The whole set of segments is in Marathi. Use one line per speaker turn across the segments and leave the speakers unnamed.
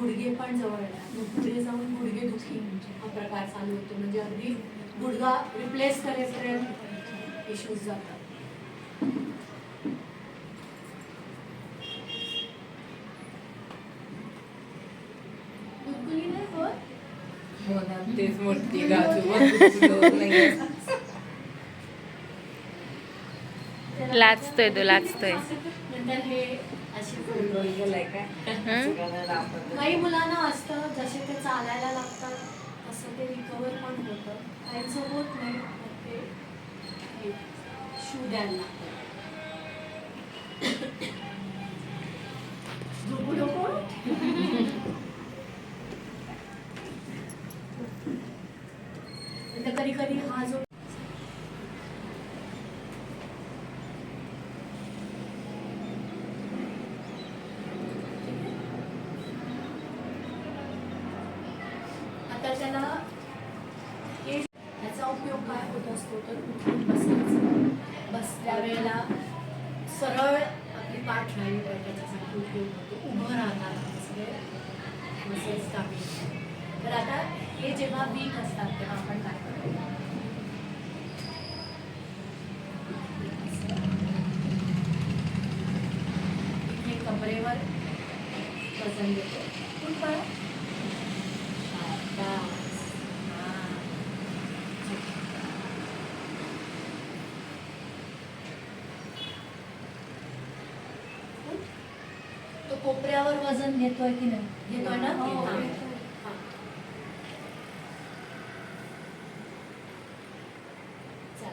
गुडघे पण जवळ येतात मग पुढे जाऊन गुडघे दुखी. हा प्रकार चालू होतो. म्हणजे अगदी गुडघा रिप्लेस करेपर्यंत इश्यूज जातात.
हो? ना तेच मोठी
लाजतोय तो, लाजतोय.
काही मुलांना असतं जसे ते चालायला लागतात तसं ते रिकवर पण होतं. काहींचं होत नाही ते शू द्यायला लागतं झोपू नको कधी कधी हा जो आता त्याला हे याचा उपयोग काय होत असतो तर उठून बसायचं. बसल्या वेळेला सरळ आपली पाठ राहिली पाहिजे त्याच्यासाठी उपयोग होतो. उभं राहणार सगळे मसल्स कामी तर आता हे जेव्हा वीक असतात तेव्हा आपण काय करतो? कमरेवर वजन देतो. पण बाळा. शाबास. हां. उठ. तो कोपऱ्यावर वजन घेतोय की नाही घेतोय ना
हो. घेतोय.
चला.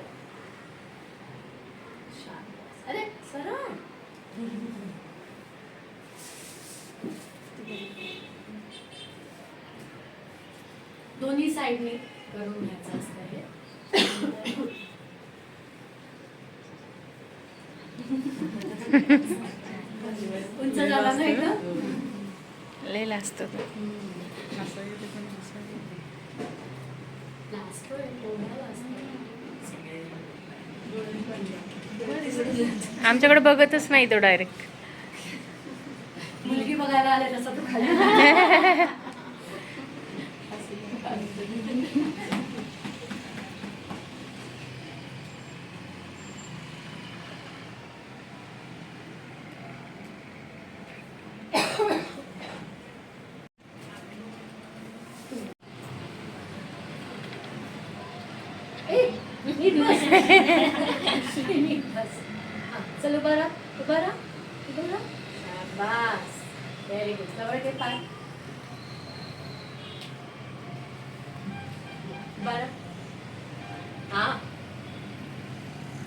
शाबास. अरे सरळ दोन्ही साईडने करून घ्यायचं असतं हे उंच झाला
लय लाजतो
कोणाला लाजतोय?
आमच्याकडे बघतच नाही तो डायरेक्ट
मुलगी बघायला आले तसं तो खाली ए, नीट बस. नीट बस. हा, चल उभा राहा उभा राहा उभा राहा. शाबास. व्हेरी गुड जवळ घे पाय. बरं राहा. हा.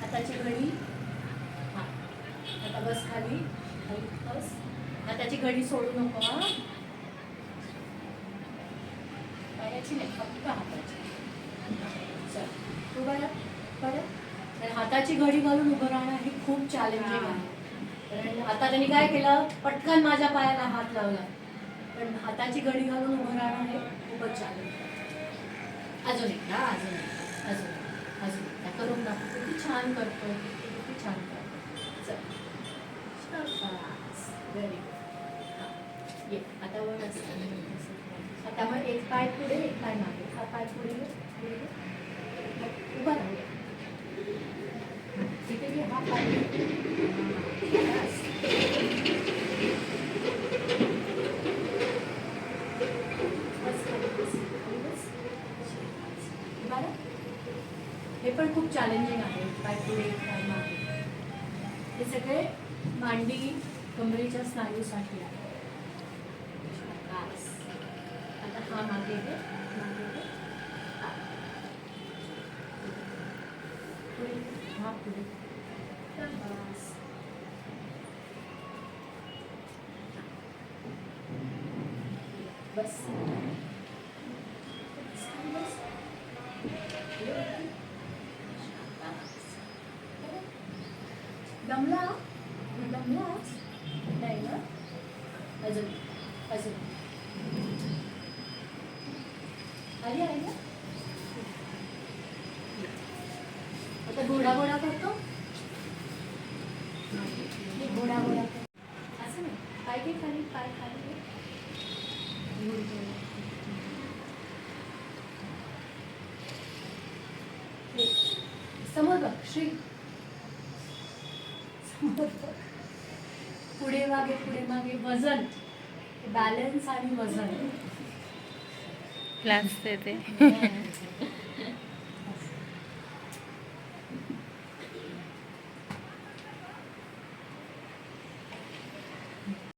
हाताची घडी. हा. आता बस खाली. बस. हाताची घडी सोडू नको हा. पायाची नाही फक्त हाताची. चल तू बरं तर हाताची घडी घालून उभं राहणं हे खूप चॅलेंजिंग आहे. कारण आता त्यांनी काय केलं? पटकन माझ्या पायाला हात लावला. पण हाताची घडी घालून उभं राहणं हे खूपच चॅलेंज अजून एक. हा अजून अजून अजून. त्या करून दाखव. किती छान करतो किती छान करतो चल. व्हेरी गुड ये. आता वर. आता मग एक पाय पुढे एक पाय मागे. हा पाय पुढे. उभा राहूया. बस. हे पण खूप चॅलेंजिंग आहे. काय पुढे एक मागे? हे सगळे मांडी कमरेच्या स्नायूसाठी आहे. आता हा मागे घे मागे हा. पुढे हा पुढे शाबास. बस. बस. दमला दमला नाही ना? अजून अजून. आली आहे ना? आता घोडा घोडा करतो. घोडा घोडा करतो. असं नाही. पाय घे खाली पाय खाली. समोर बघ श्री समोर बघ. पुढे मागे पुढे मागे वजन बॅलन्स आणि वजन
लाजते ते.